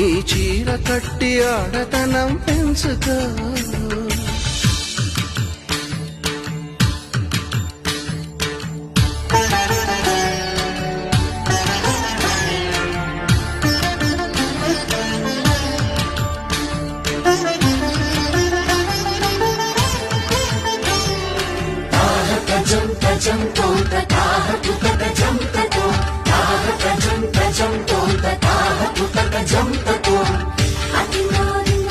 ఈ చీర కట్టి ఆడతనం పెంచుకో jump, jump,